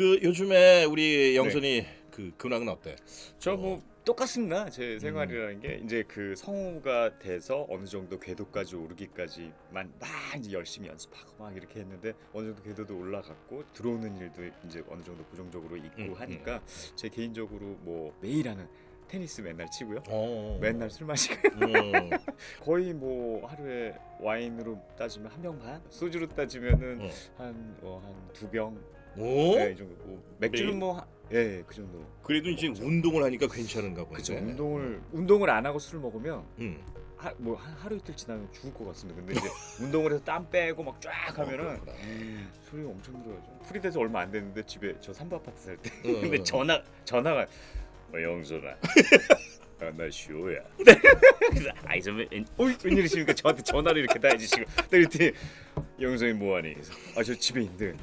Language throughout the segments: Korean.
그 요즘에 우리 영선이 그 근황은 어때? 저 뭐 똑같습니다. 제 생활이라는 게 이제 그 성우가 돼서 어느 정도 궤도까지 오르기까지만 막 이제 열심히 연습하고 막 이렇게 했는데 어느 정도 궤도도 올라갔고 들어오는 일도 이제 어느 정도 고정적으로 있고 음, 하니까 제 개인적으로 뭐 매일 하는 테니스 맨날 치고요. 어. 맨날 술 마시고 음. 거의 뭐 하루에 와인으로 따지면 한 병 반, 소주로 따지면은 어. 한한두 병, 오? 네, 이 정도. 뭐 맥주는 매일? 뭐 예, 그 정도. 그래도 이제 운동을 하니까 괜찮은가 보네. 그쵸 운동을 운동을 안 하고 술을 먹으면 음. 하, 뭐 하- 하루 이틀 지나면 죽을 것 같습니다. 근데 이제 운동을 해서 땀 빼고 막 쫙 하면은 어, 그렇구나. 술이 엄청 들어요. 프리돼서 얼마 안 됐는데 집에 저 삼부 아파트 살 때. 응, 근데 응. 전화 전화가 어, 영선아. 아, 나 쇼야. 그래서 아이 선배, 어 웬일이십니까? 저한테 전화를 이렇게 다 해주시고, 그랬더니 영선이 뭐하니? 그래서 아저 집에 있는데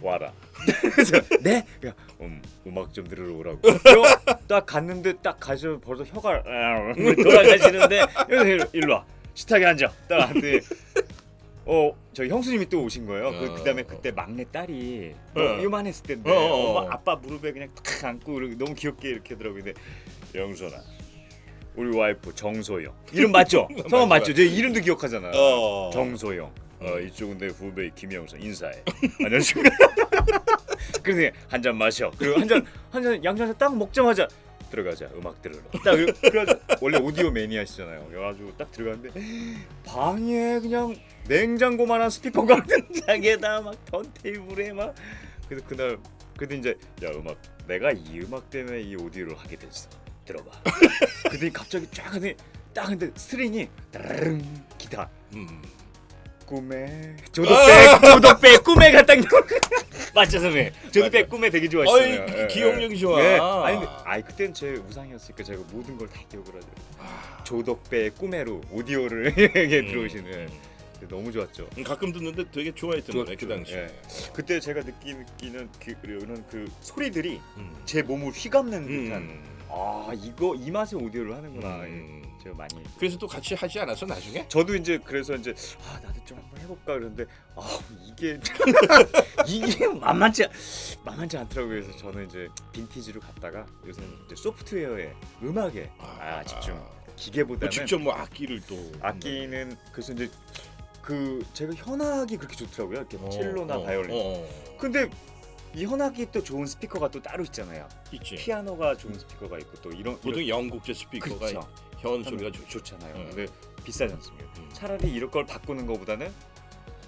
와라. 그래서 네? 야, 음, 음악 좀 들으러 오라고. 그래서 딱 갔는데 딱 가서 벌써 혀가 아, 돌아가시는데 여기 일로 와. 식탁에 앉아. 딱 왔는데 어, 저 형수님이 또 오신 거예요. 그 어. 그다음에 그때 막내 딸이 어. 너무 요만했을 때인데 어, 어, 어. 엄마 아빠 무릎에 그냥 탁 안고 이렇게 너무 귀엽게 이렇게 하더라고요. 근데 영선아. 우리 와이프 정소영 이름 맞죠? 성함 맞죠? 제 이름도 기억하잖아요. 어. 정소영. 어, 음. 이쪽은 내 후배 김영선 인사해. 안녕하십니까? 그래서 한잔 마셔. 그리고 한잔한잔 양잔 딱 먹자마자 들어가자 음악 들으러. 딱 그래가지고 원래 오디오 매니아시잖아요. 그래가지고 딱 들어갔는데 방에 그냥 냉장고만한 스피커 같은 장에다 막 턴테이블에 막 그래서 그날 그래도 이제 야 음악 내가 이 음악 때문에 이 오디오를 하게 됐어. 들어봐. 그랬더니 갑자기 쫙 하더니 딱 근데 스트링이 따르릉 기타 음. 꿈에 조덕배 조덕배 꿈에 갔다 맞죠 선배 조덕배 꿈에 되게 좋아하시잖아요 어이, 예, 예. 기억력이 좋아. 예. 아니 근데 아이 그땐 제 우상이었으니까 제가 모든 걸 다 기억을 하죠 아. 조덕배 꿈에로 오디오를 이렇게 음. 들어오시는 예. 너무 좋았죠 음, 가끔 듣는데 되게 좋아했던 거네 그. 당시에. 예. 그때 제가 느끼, 느끼는 그, 이런 그 소리들이 음. 제 몸을 휘감는 듯한 음. 아 이거 이 맛에 오디오를 하는구나 음. 예. 제가 많이 그래서 또 같이 하지 않았어 나중에? 저도 이제 그래서 이제 아 나도 좀 한번 해볼까 그러는데 아 이게 이게 만만치 만만치 않더라고요. 그래서 저는 이제 빈티지로 갔다가 요새 는 이제 소프트웨어에 음악에 아 집중 기계보다는 뭐 직접 뭐 악기를 또 악기는 그래서 이제 그 제가 현악이 그렇게 좋더라고요. 이렇게 어, 첼로나 어, 바이올린. 어, 근데 이 현악이 또 좋은 스피커가 또 따로 있잖아요. 있지. 피아노가 좋은 스피커가 있고 또 이런 보통 영국제 스피커가 그렇죠. 현 소리가 좋. 좋잖아요. 음. 근데 비싸지 않습니까? 음. 차라리 이럴 걸 바꾸는 것보다는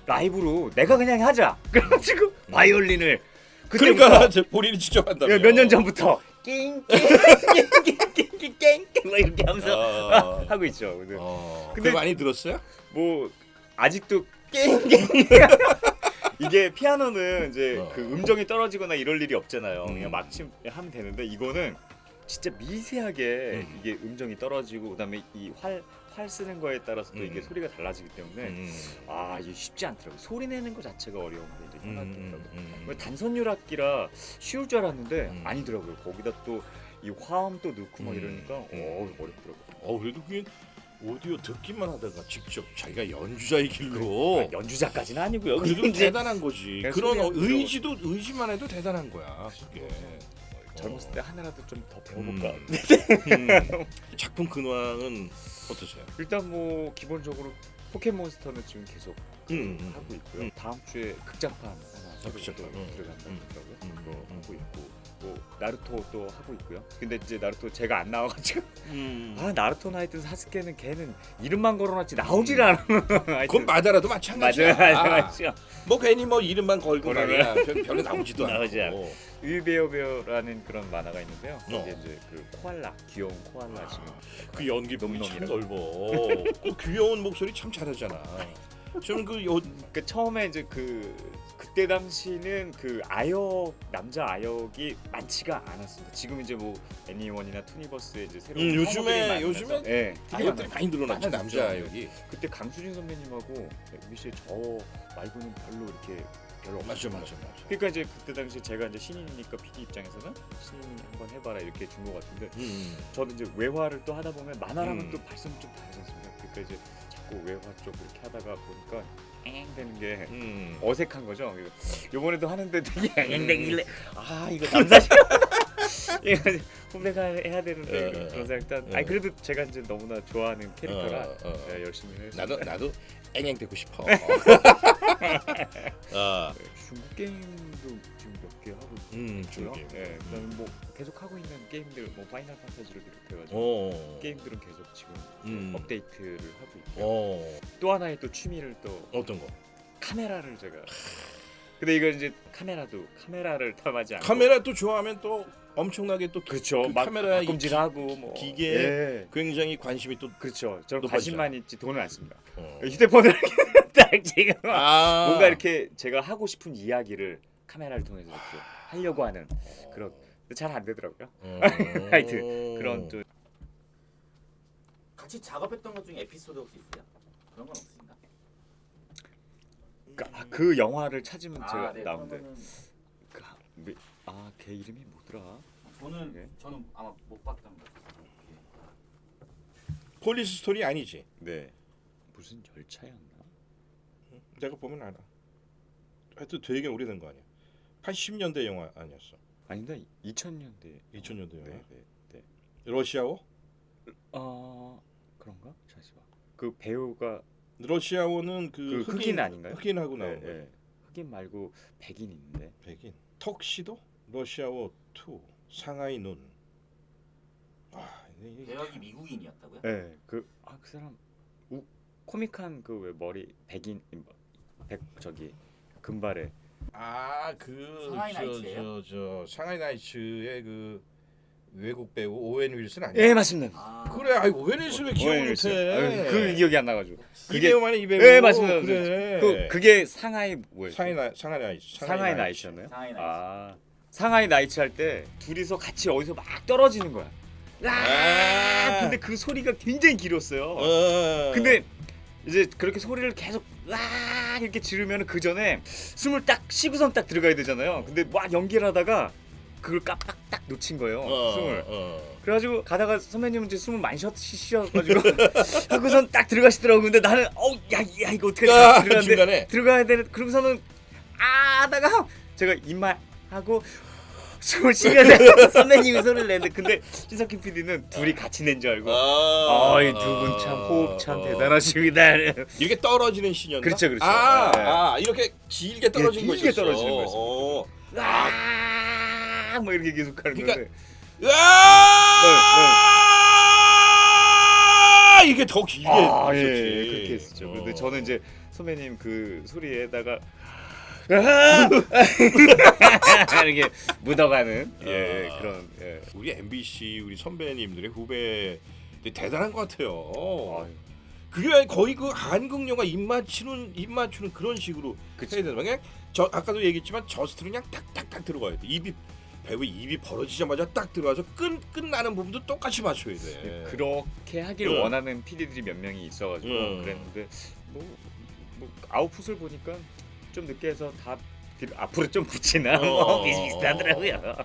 라이브로 내가 그냥 하자. 그래가지고 바이올린을 그때부터 그러니까 저 본인이 직접 한다며. 몇년 전부터 낑낑낑낑낑낑 막 이렇게 하면서 아. 하고 있죠. 근데 어. 근데- 근데 많이 들었어요? 뭐 아직도 낑낑 이게 피아노는 이제 어. 그 음정이 떨어지거나 이럴 일이 없잖아요. 음. 그냥 막침 하면 되는데 이거는 진짜 미세하게 음. 이게 음정이 떨어지고 그다음에 이 활 활 쓰는 거에 따라서 또 음. 이게 소리가 달라지기 때문에 음. 아 이게 쉽지 않더라고요. 소리 내는 거 자체가 어려운데 이제 음, 현악기더라고요. 음, 뭐 단선율 악기라 쉬울 줄 알았는데 음. 아니더라고요. 거기다 또 이 화음 또 넣고 막 음. 이러니까 음. 어 어렵더라고요. 어 그래도 그게 오디오 듣기만 하다가 직접 자기가 연주자의 길로 아, 연주자까지는 아니고요. 그래도 근데 이제 대단한 거지. 그냥 그런 소리가 의지도 의지만 해도 대단한 거야. 그게. 젊었을 때 하나라도 좀 더 배워볼까. 음. 음. 작품 근황은 어떠세요? 일단 뭐 기본적으로 포켓몬스터는 지금 계속 그 음, 음. 하고 있고요. 음. 다음 주에 극장판 하나 새로 극장판. 또 음. 들어간다고 음. 하더라고요. 음. 그거 음. 하고 있고 뭐 나루토 또 하고 있고요. 근데 이제 나루토 제가 안 나와가지고 음. 아 나루토 나이트 사스케는 걔는 이름만 걸어놨지 나오질 않아. 그건 마다라도 마찬가지야. 맞아요, 맞아요. 뭐 괜히 뭐 이름만 걸고. 말이야. 별- 별로 나오지도 나오지 않고. 유베어베어라는 그런 만화가 있는데요. 어. 이게 이제 그 코알라 귀여운 코알라 지금 그 연기 참 놈놈이라고. 넓어. 그 귀여운 목소리 참 잘하잖아. 좀그 요 그 처음에 이제 그 그때 당시는 그 아역 남자 아역이 많지가 않았습니다. 지금 이제 뭐 애니원이나 투니버스에 이제 새로운 음, 요즘에- 많아서, 요즘에 예, 되게 아이들이 많아요. 많이 늘어났지 많아졌죠. 남자 여기. 그때 강수진 선배님하고 MBC 저 말고는 별로 이렇게 별로 맞아 없었어요. 맞아 맞아. 그러니까 이제 그때 당시 제가 이제 신인이니까 PD 입장에서는 신인 한번 해봐라 이렇게 준 것 같은데 음. 저는 이제 외화를 또 하다 보면 만화랑은 음. 또 발성이 좀 다르지 않습니까? 그러니까 이제 자꾸 외화 쪽 이렇게 하다가 보니까 앵앵 되는 게 음. 어색한 거죠. 요번에도 하는데 되게 앵앵대길래 아 이거 남자시 이거 후배가 해야 되는데 어, 그런 어, 생각 일단 어. 아니 그래도 제가 이제 너무나 좋아하는 캐릭터라 어, 어, 어. 네, 열심히 해서 나도 나도 앵앵 되고 싶어. 아, 네, 중국 게임도 지금 몇 개 하고 음, 있고요. 중국 게임. 네, 그다음에 뭐 계속 하고 있는 게임들 뭐 파이널 판타지를 비롯해가지고 어. 게임들은 계속 지금 음. 업데이트를 하고 있고 요. 어. 또 하나의 또 취미를 또 어떤 거? 카메라를 제가 근데 이거 이제 카메라도 카메라를 탐하지 않고 카메라 또 좋아하면 또 엄청나게 또 그렇죠 그 막 카메라 이 가끔질하고 뭐 기계 에 예. 굉장히 관심이 또 그렇죠 저는 또 관심만 있지 돈은 안 씁니다 어. 휴대폰을 딱 지금 아. 뭔가 이렇게 제가 하고 싶은 이야기를 카메라를 통해서 이렇게 하려고 하는 그런 잘 안 되더라고요 어. 하여튼 그런 또 같이 작업했던 것 중에 에피소드 혹시 있어요? 그런 건 없으신가? 그, 아, 그 영화를 찾으면 제가 네, 나오는데 그러면은 그, 아, 걔 이름이 뭐더라? 저는 네. 저는 아마 못 봤던 것 같아요. 폴리스 스토리 아니지? 네. 무슨 열차였나? 내가 보면 알아. 하여튼 되게 오래된 거 아니야? 80년대 영화 아니었어? 아닌가? 2000년대. 2000년대 영화? 네, 네, 네. 러시아워? 어, 그런가? 잠시만. 그 배우가 러시아워는 그, 그 흑인 아닌가요? 흑인하고 네, 나온 거야. 네. 흑인 말고 백인 있는데. 백인. 턱시도? 러시아워 2. 상하이 눈. 아, 이게 배역이 미국인이었다고요? 네. 그 아, 그 사람 우 코믹한 그 왜 머리 백인 백 저기 금발에 아 그 상하이 저 나이츠예요? 저 저 상하이 나이츠의 그 외국 배우 오웬 윌슨 아니야? 예, 맞습니다. 아, 그래, 아이 오웬 윌슨 왜 윌슨. 못해? 그 기억이 안 나가지고. 이 그게 배우 만에 이 배우. 예, 맞습니다. 그래. 그 그게 상하이 뭐였죠? 상하이 나 상하이 나이츠. 상하이 나이츠였나요? 상하이 나이츠. 아 상하이 나이츠 할 때 둘이서 같이 어디서 막 떨어지는 거야. 아, 아. 근데 그 소리가 굉장히 길었어요. 어. 근데 이제 그렇게 소리를 계속 와 이렇게 지르면 그 전에 숨을 딱 쉬고선 딱 들어가야 되잖아요. 근데 막 연기를 하다가 그걸 깜빡 딱 놓친 거예요. 어, 숨을. 어. 그래가지고 가다가 선배님은 이제 숨을 많이 쉬- 쉬셔가지고 하고선 딱 들어가시더라고. 근데 나는 어야야 이거 어떻게 아, 중간에. 들어가야 되는 그러고서는 아 하다가 제가 입만 하고 숨을 쉬면서 선배님이 소리를 내는데 근데 신석희 PD는 둘이 같이 낸 줄 알고 아, 어이 두 분 참 호흡 참 어. 대단하십니다. 이렇게 떨어지는 신이었나? 그렇죠, 그렇죠. 아, 네. 아 이렇게 길게 떨어진 예, 거 길게 있었어. 떨어지는 거 있었어. 어. 아, 뭐 이렇게 계속 하는 그러니까- 건데. 으아! 이게 더 길게 아, 예. 예, 그렇게 했었죠. 근데 어. 저는 이제 선배님 그 소리에다가 이렇게 묻어가는 예, 아. 그런 예. 우리 MBC 우리 선배님들의 후배 대단한 것 같아요. 아유, 그게 거의 그 한국 영화 입 맞추는 입 맞추는 그런 식으로 그치. 해야 되는 거야. 그냥 저 아까도 얘기했지만 저스트는 그냥 딱딱딱 들어가야 돼. 입이 배우 입이 벌어지자마자 딱 들어가서 끝 끝나는 부분도 똑같이 맞춰야 돼. 그렇게 하길 네. 원하는 PD들이 몇 명이 있어가지고 음. 그랬는데 뭐, 뭐 아웃풋을 보니까 좀 늦게 해서 다 뒤로- 앞으로 좀 붙이나 뭐 어. 비슷비슷하더라고요.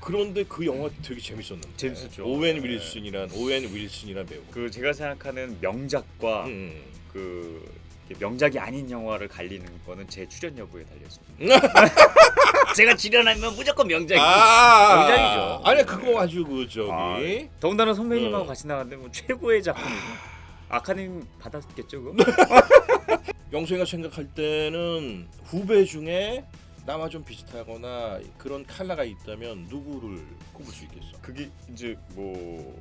그런데 그 영화 되게 재밌었는데. 재밌었죠. 오웬 네. 윌슨이란 오웬 윌슨이란 배우. 그 제가 생각하는 명작과 음. 그 명작이 아닌 영화를 갈리는 거는 제 출연 여부에 달렸습니다. 제가 출연하면 무조건 명작이. 아, 명작이죠. 아니 그거 아주 그 저기 아, 더군다나 선배님하고 어. 같이 나갔는데 뭐 최고의 작품이고 아카데미 받았겠죠 그거? 영수이가 생각할 때는 후배 중에 나와 좀 비슷하거나 그런 칼라가 있다면 누구를 꼽을 수 있겠어? 그게 이제 뭐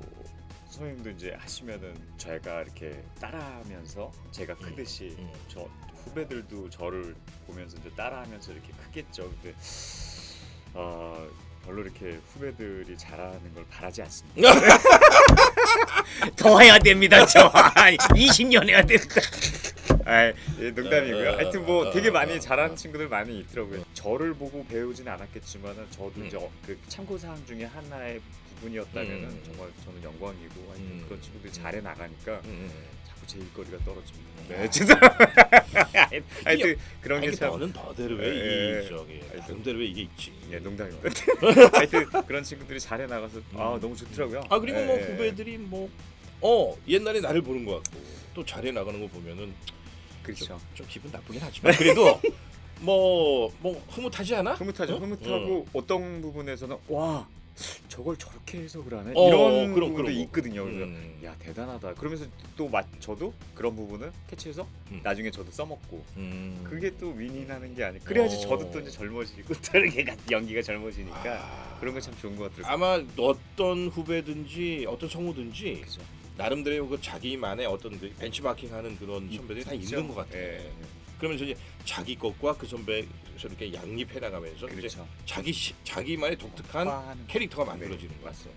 선생님도 이제 하시면은 제가 이렇게 따라하면서 제가 크듯이 음. 저 후배들도 저를 보면서 이제 따라하면서 이렇게 크겠죠. 근데 아 별로 이렇게 후배들이 잘하는 걸 바라지 않습니다. 더 해야 됩니다. 저 20년 해야 됩니다. 아, 예, 농담이고요. 하여튼 뭐 되게 많이 잘하는 친구들 많이 있더라고요. 저를 보고 배우진 않았겠지만은 저도 음. 이제 어, 그 참고 사항 중에 하나의 부분이었다면은 음. 정말 저는 영광이고 하여튼 음. 그런 친구들이 잘해 나가니까 음. 자꾸 제 일거리가 떨어집니다. 아. 네, 죄송합니다. 하여튼 그런 아니 게 참. 너는 너대로 왜 예, 이게 저기 아니, 나름대로 왜 이게 있지? 예, 농담입니다. 하여튼 그런 친구들이 잘해 나가서 아 너무 좋더라고요. 아 그리고 예, 뭐 예. 후배들이 뭐 어 옛날에 나를 보는 것 같고 또 잘해 나가는 거 보면은 그렇죠. 좀 기분 나쁘긴 하지만 그래도 뭐뭐 흐뭇하지 않아? 흐뭇하죠. 어? 흐뭇하고 어 떤 부분에서는 와 저걸 저렇게 해석을 하네 어, 이런 부분도 그런 거. 있거든요. 그래서 음. 야 대단하다. 그러면서 또 마, 저도 그런 부분을 캐치해서 음. 나중에 저도 써먹고 음. 그게 또 윈윈하는 게 아니에요. 그래야지 어. 저도 또 이제 젊어지고 또 이렇게 연기가 젊어지니까 아, 그런 건참 좋은 것 같더라고요. 아마 어떤 후배든지 어떤 성우든지 그죠. 나름대로 그 자기만의 어떤 그 벤치마킹하는 그런 선배들이 다. 있는 것 같아. 예. 그러면서 이제 자기 것과 그 선배 이렇게 양립해 나가면서 이제 그렇죠. 자기 시, 자기만의 독특한 캐릭터가 네, 만들어지는 거야. 맞죠.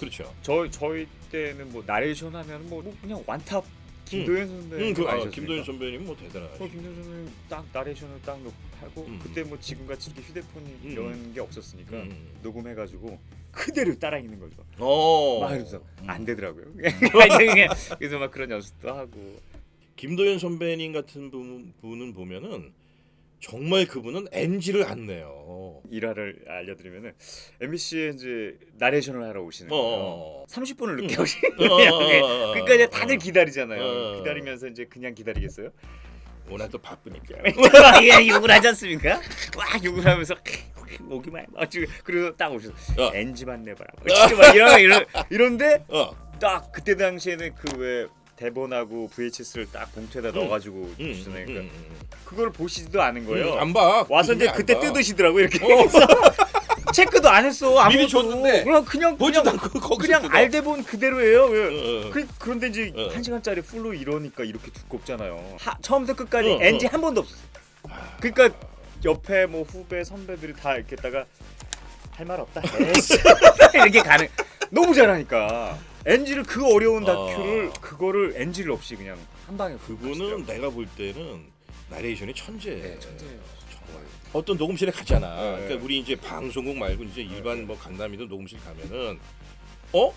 그렇죠. 저 저희 때는 뭐 나레이션 하면 뭐, 뭐 그냥 완탑 김도현 선배 음, 그, 아, 아니셨습니까? 김도현 선배님 뭐 대단하시. 어, 김도현 선배님 딱 나레이션을 딱 놓고 하고 음. 그때 뭐 지금 같이 이렇게 휴대폰이 음. 이런 게 없었으니까 음. 녹음해가지고 그대로 따라 읽는 거죠. 어. 막 이러면서 음. 안 되더라고요. 그래서 막 그런 연습도 하고 김도현 선배님 같은 분, 분은 보면은 정말 그분은 NG를 안 내요. 일화를 알려드리면은 MBC에 이제 나레이션을 하러 오시는 어, 거예요. 어. 30분을 늦게 음. 오시는 어, 어, 거예요. 어, 어, 그러니까 이제 어, 다들 어. 기다리잖아요. 어. 기다리면서 이제 그냥 기다리겠어요? 워낙 또 바쁘니까. 예, 욕을 하지 않습니까? 와 욕을 하면서 오기만 해. 막 지금 그래서 딱 오셔서 어. NG만 내봐라. 뭐 진짜 막 이런 이런 이런데 어. 딱 그때 당시에는 그 왜 대본하고 VHS를 딱 봉투에다 넣어가지고 음, 주시잖아요. 음, 그러니까 음, 그걸 보시지도 않은 거예요. 음, 안 봐. 와서 그 이제 그때 안 봐. 뜯으시더라고 이렇게. 어. 체크도 안 했어. 아무것도. 미리 줬는데 그냥 그냥 그냥, 그냥. 알대본 그대로예요. 왜? 어, 어. 그, 그런데 이제 어. 한 시간짜리 풀로 이러니까 이렇게 두껍잖아요. 하, 처음부터 끝까지 어, 어. NG 한 번도 없었어. 그러니까 옆에 뭐 후배 선배들이 다 이렇게 다가 할 말 없다. 에이씨. 이렇게 가는 너무 잘하니까 NG를 그 어려운 다큐를 어. 그거를 NG를 없이 그냥 한 방에 그분은 내가 볼 때는 나레이션이 천재. 네, 천재예요. 정말. 어떤 녹음실에 가잖아. 네. 그러니까 우리 이제 방송국 말고 이제 일반 뭐 강남이든 녹음실 가면은 어?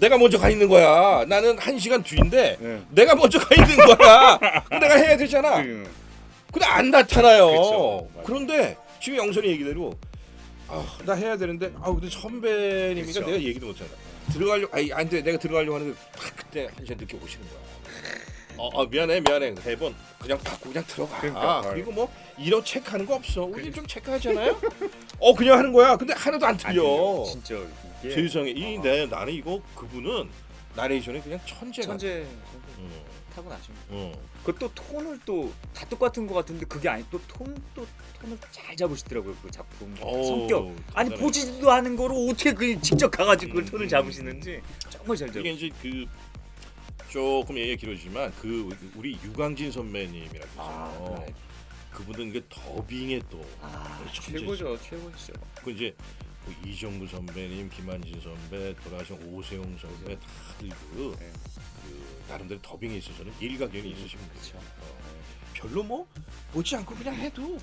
내가 먼저 가 있는 거야. 나는 한 시간 뒤인데 네. 내가 먼저 가 있는 거야. 그럼 내가 해야 되잖아. 그, 근데 안 나타나요. 그쵸, 맞아요. 그런데 지금 영선이 얘기대로 아, 나 해야 되는데 아 근데 선배님이니까 그쵸. 내가 얘기도 못하나. 들어가려 아니 안 돼. 내가 들어가려고 하는데 팍 그때 한 시간 늦게 오시는 거야. 어, 어 미안해 미안해 대본 그냥 받고 그냥 들어가. 그러니까. 그리고 뭐 이런 체크하는 거 없어. 우리 좀 체크하잖아요. 어 그냥 하는 거야. 근데 하나도 안안 틀려. 들려. 진짜 이게 세상에 이 아. 내 나는 이거 그분은 나레이션이 그냥 천재가. 천재 응, 타고나십니다. 응. 그또 톤을 또 다 똑같은 것 같은데 그게 아니 또톤또 톤을 잘 잡으시더라고요 그 작품 어우, 성격 아니 대단해. 보지도 않은 거를 어떻게 그 직접 가가지고 그 음, 톤을 음, 잡으시는지 정말 잘 잡. 이게 이제 그 조금 얘기가 길어지만 그 우리 유광진 선배님이라고 아, 있어요. 그래. 그분은 그 더빙에 또 아 천재죠. 최고죠 최고시죠. 그 이제 뭐 이정구 선배님, 김한진 선배, 돌아가신 오세용 선배 다들 그, 네. 그 나름대로 더빙에 있어서는 일가견이 있으신 분이죠. 어, 별로 뭐 보지 않고 그냥 해도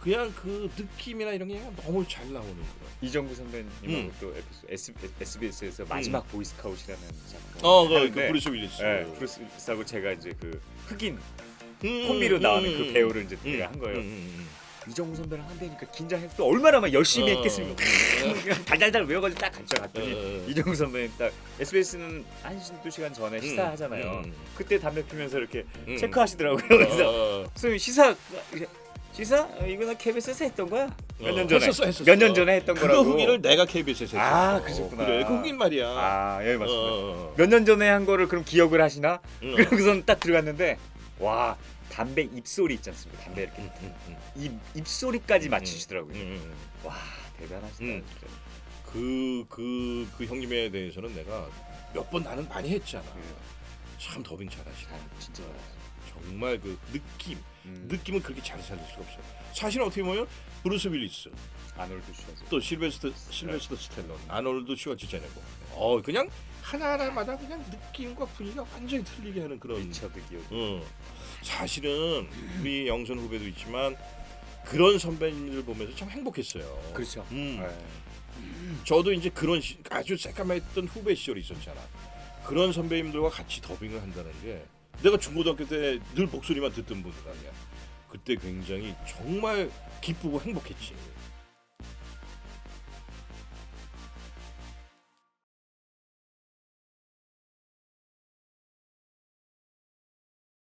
그냥 그 느낌이나 이런 게 그냥 너무 잘 나오는 그런. 이정구 선배님하고 음. 또 에피소드 SBS, 에서 마지막 보이스카웃이라는 작품. 어, 그, 그 브루스 윌리스. 네, 브루스하고 제가 이제 그 흑인 음, 콤비로 음, 나오는 음, 그 배우를 이제 음, 제가 한 거예요. 음, 음, 이정구 선배랑 한대니까 또 얼마나 막 열심히 어. 했겠습니까? 그냥 달달달 외워가지고 딱 같이 갔더니 어. 이정구 선배님 딱 SBS는 한두 시간 전에 시사하잖아요. 음, 음, 그때 담배 피면서 이렇게 음. 체크하시더라고요. 그래서 어, 어, 선생님 시사 시사 어, 이거 나 KBS에서 했던 거야. 몇년 어, 전에 했었어, 했었어. 몇 년 전에 했던 그 거라고. 흑인을 내가 KBS에서 했어. 아, 그러셨구나. 그래, 그 흑인 말이야. 아, 예 맞습니다. 어, 어, 몇 년 전에 한 거를 그럼 기억을 하시나? 어. 그러고선 딱 들어갔는데 와 담배 입소리 있지 않습니까? 담배 이렇게 음, 음, 음, 입 입소리까지 맞추시더라고요. 음, 음. 와 대단하시다. 음. 진짜. 그, 그, 그 형님에 대해서는 내가 몇 번 나는 많이 했잖아. 참 더빙 잘하시네. 아, 진짜. 정말 그 느낌, 음, 느낌은 그렇게 잘 살릴 수가 없어요. 사실 어떻게 보면 브루스 윌리스, 아놀드 슈와제. 또 실베스트 실베스터 스텔론, 아놀드 슈와츠 제네고. 어 그냥 하나 하나마다 그냥 느낌과 분위기가 완전히 틀리게 하는 그런. 리처드 기어. 어. 사실은 우리 영선 후배도 있지만 그런 선배님들 보면서 참 행복했어요. 그렇죠. 음. 네. 저도 이제 그런 시, 아주 새까맸던 후배 시절이 있었잖아. 그런 선배님들과 같이 더빙을 한다는 게 내가 중고등학교 때 늘 목소리만 듣던 분들 아니야. 그때 굉장히 정말 기쁘고 행복했지.